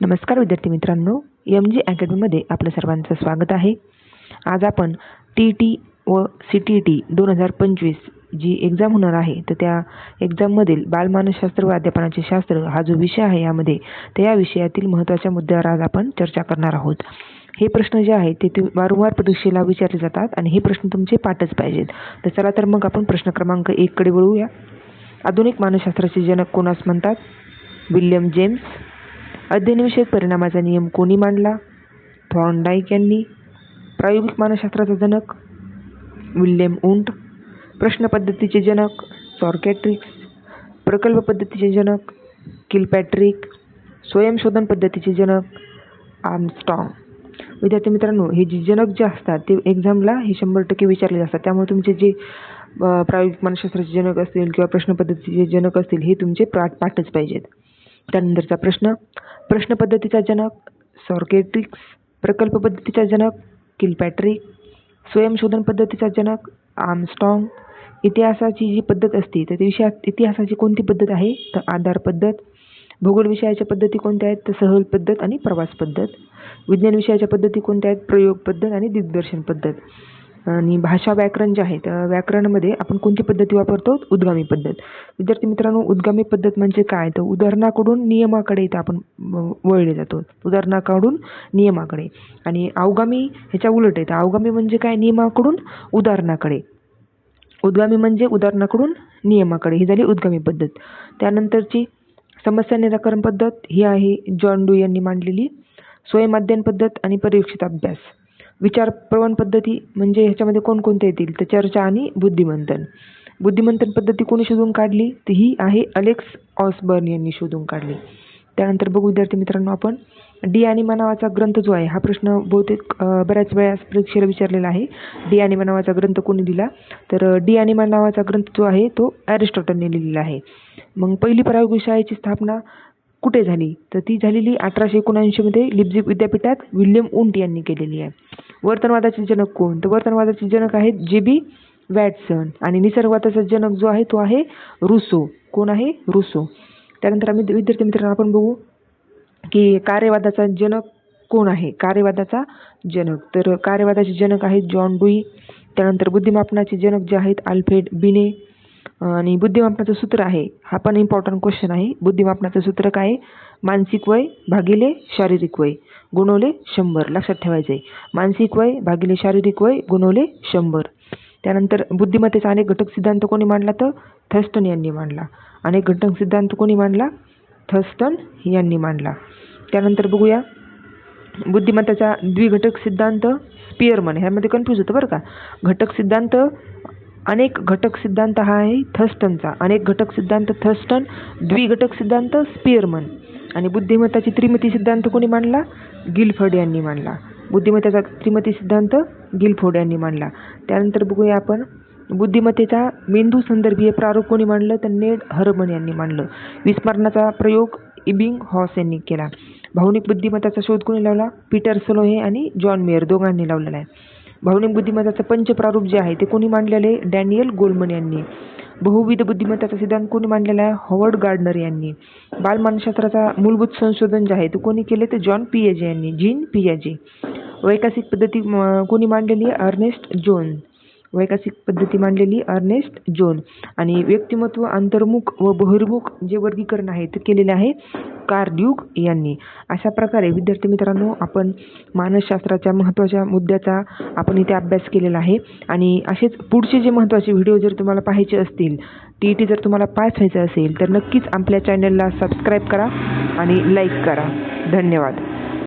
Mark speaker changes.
Speaker 1: नमस्कार विद्यार्थी मित्रांनो एम जी अकॅडमीमध्ये आपलं सर्वांचं स्वागत आहे. आज आपण टी टी व सी टी टी दोन हजार पंचवीस जी एक्झाम होणार आहे तर त्या एक्झाममधील बालमानसशास्त्र व अध्यापनाचे शास्त्र हा जो विषय आहे यामध्ये तर या विषयातील महत्त्वाच्या मुद्द्यावर आज आपण चर्चा करणार आहोत. हे प्रश्न जे आहेत ते ते वारंवार परीक्षेला विचारले जातात आणि हे प्रश्न तुमचे पाठच पाहिजेत. तर चला तर मग आपण प्रश्न क्रमांक एककडे वळूया. आधुनिक मानसशास्त्राचे जनक कोणास म्हणतात? विल्यम जेम्स अध्ययनविषयक परिणामाचा नियम कोणी मांडला? थॉर्नडाईक यांनी. प्रायोगिक मानसशास्त्राचा जनक. विल्यम उंट. प्रश्नपद्धतीचे जनक. सॉर्कॅट्रिक्स. प्रकल्प पद्धतीचे जनक. किलपॅट्रिक. स्वयंशोधन पद्धतीचे जनक. आर्मस्ट्रॉंग. विद्यार्थी मित्रांनो हे जे जनक जे असतात ते एक्झामला हे शंभर टक्के विचारले असतात. त्यामुळे तुमचे जे प्रायोगिक मानसशास्त्राचे जनक असतील किंवा प्रश्न पद्धतीचे जनक असतील हे तुमचे पाठ पाठच पाहिजेत. त्यानंतरचा प्रश्न प्रश्न पद्धतीचा जनक सॉर्केट्रिक्स प्रकल्प पद्धतीचा जनक किलपॅट्रिक स्वयंशोधन पद्धतीचा जनक आर्मस्ट्रॉंग इतिहासाची जी पद्धत असते तर ती विषयात इतिहासाची कोणती पद्धत आहे? तर आधार पद्धत भूगोल विषयाच्या पद्धती कोणत्या आहेत? तर सहल पद्धत आणि प्रवास पद्धत. विज्ञान विषयाच्या पद्धती कोणत्या आहेत? प्रयोग पद्धत आणि दिग्दर्शन पद्धत. आणि भाषा व्याकरण जे आहे तर व्याकरणामध्ये आपण कोणती पद्धती वापरतो? उद्गामी पद्धत. विद्यार्थी मित्रांनो उद्गामी पद्धत म्हणजे काय? तर उदाहरणाकडून नियमाकडे इथं आपण वळले जातो. उदाहरणाकडून नियमाकडे. आणि अवगामी ह्याच्या उलट आहे. तर अवगामी म्हणजे काय? नियमाकडून उदाहरणाकडे. उद्गामी म्हणजे उदाहरणाकडून नियमाकडे. ही झाली उद्गामी पद्धत. त्यानंतरची समस्या निराकरण पद्धत ही आहे जॉन डू यांनी मांडलेली. स्वयं अध्ययन पद्धत आणि परीक्षित अभ्यास. विचार प्रवण पद्धती म्हणजे ह्याच्यामध्ये कोणकोणते येतील? तर चर्चा आणि बुद्धिमंथन. बुद्धिमंथन पद्धती कोणी शोधून काढली? तर ही आहे अलेक्स ऑसबर्न यांनी शोधून काढली. त्यानंतर बघू विद्यार्थी मित्रांनो आपण. डी आणि नावाचा ग्रंथ जो आहे हा प्रश्न बहुतेक बऱ्याच वेळा परीक्षेला विचारलेला आहे. डी आणि नावाचा ग्रंथ कोणी दिला? तर डी आणि नावाचा ग्रंथ जो आहे तो ॲरिस्टॉटलने लिहिलेला आहे. मग पहिली प्रायोगिक शाळेची स्थापना कुठे झाली? तर ती झालेली अठराशे एकोणऐंशीमध्ये लिप्झिग विद्यापीठात विल्यम उंट यांनी केलेली आहे. वर्तनवादाचे जनक कोण? तर वर्तनवादाचे जनक आहेत जे बी वॅटसन. आणि निसर्गवादाचा जनक जो आहे तो आहे रुसो. कोण आहे? रुसो. त्यानंतर आम्ही विद्यार्थी मित्रांनो आपण बघू की कार्यवादाचा जनक कोण आहे? कार्यवादाचा जनक. तर कार्यवादाचे जनक आहेत जॉन डुई. त्यानंतर बुद्धिमापनाचे जनक जे आहेत आल्फ्रेड बिने. आणि बुद्धिमापनाचं सूत्र आहे. हा पण इम्पॉर्टंट क्वेश्चन आहे. बुद्धिमापनाचं सूत्र काय? आहे मानसिक वय भागिले शारीरिक वय गुणवले शंभर. लक्षात ठेवायचं आहे मानसिक वय भागिले शारीरिक वय गुणवले शंभर. त्यानंतर बुद्धिमत्तेचा अनेक घटक सिद्धांत कोणी मांडला तर? थर्स्टन यांनी मांडला. अनेक घटक सिद्धांत कोणी मांडला? थर्स्टन यांनी मांडला. त्यानंतर बघूया. बुद्धिमत्तेचा द्विघटक सिद्धांत स्पियरमन. ह्यामध्ये कन्फ्यूज होतं बरं का? घटक सिद्धांत अनेक घटक सिद्धांत हा आहे थर्स्टनचा. अनेक घटक सिद्धांत थर्स्टन द्विघटक सिद्धांत स्पिअरमन. आणि बुद्धिमत्ताची त्रिमती सिद्धांत कोणी मांडला? गिलफर्ड यांनी मांडला. बुद्धिमत्तेचा त्रिमती सिद्धांत गिलफोर्ड यांनी मांडला. त्यानंतर बघूया आपण बुद्धिमत्तेचा मेंदू संदर्भीय प्रारूप कोणी मांडलं? तर नेड हरमन यांनी मांडलं. विस्मरणाचा प्रयोग इबिंग हॉस यांनी केला. भावनिक बुद्धिमत्ताचा शोध कोणी लावला? पीटर सलोहे आणि जॉन मेयर दोघांनी लावलेला आहे. भावनिक बुद्धिमत्ताचं पंचप्रारूप जे आहे ते कोणी मांडलेले? डॅनियल गोलमन यांनी. बहुविध बुद्धिमत्ताचा सिद्धांत कोणी मांडलेला आहे? हॉवर्ड गार्डनर यांनी. बालमानसशास्त्राचा मूलभूत संशोधन जे आहे ते कोणी केले? तर जॉन पियाजे यांनी. जीन पियाजे. वैकासिक पद्धती कोणी मांडलेली? आहे अर्नेस्ट जोन. वैकसिक पद्धती मांडलेली अर्नेस्ट जोन. आणि व्यक्तिमत्व अंतर्मुख व बहिर्मुख जे वर्गीकरण आहे ते केलेले आहे कार्ड्यूक यांनी. अशा प्रकारे विद्यार्थी मित्रांनो आपण मानसशास्त्राच्या महत्त्वाच्या मुद्द्याचा आपण इथे अभ्यास केलेला आहे. आणि असेच पुढचे जे महत्त्वाचे व्हिडिओ जर तुम्हाला पाहायचे असतील टी ई टी जर तुम्हाला पास व्हायचं असेल तर नक्कीच आपल्या चॅनलला सबस्क्राईब करा आणि लाईक करा. धन्यवाद.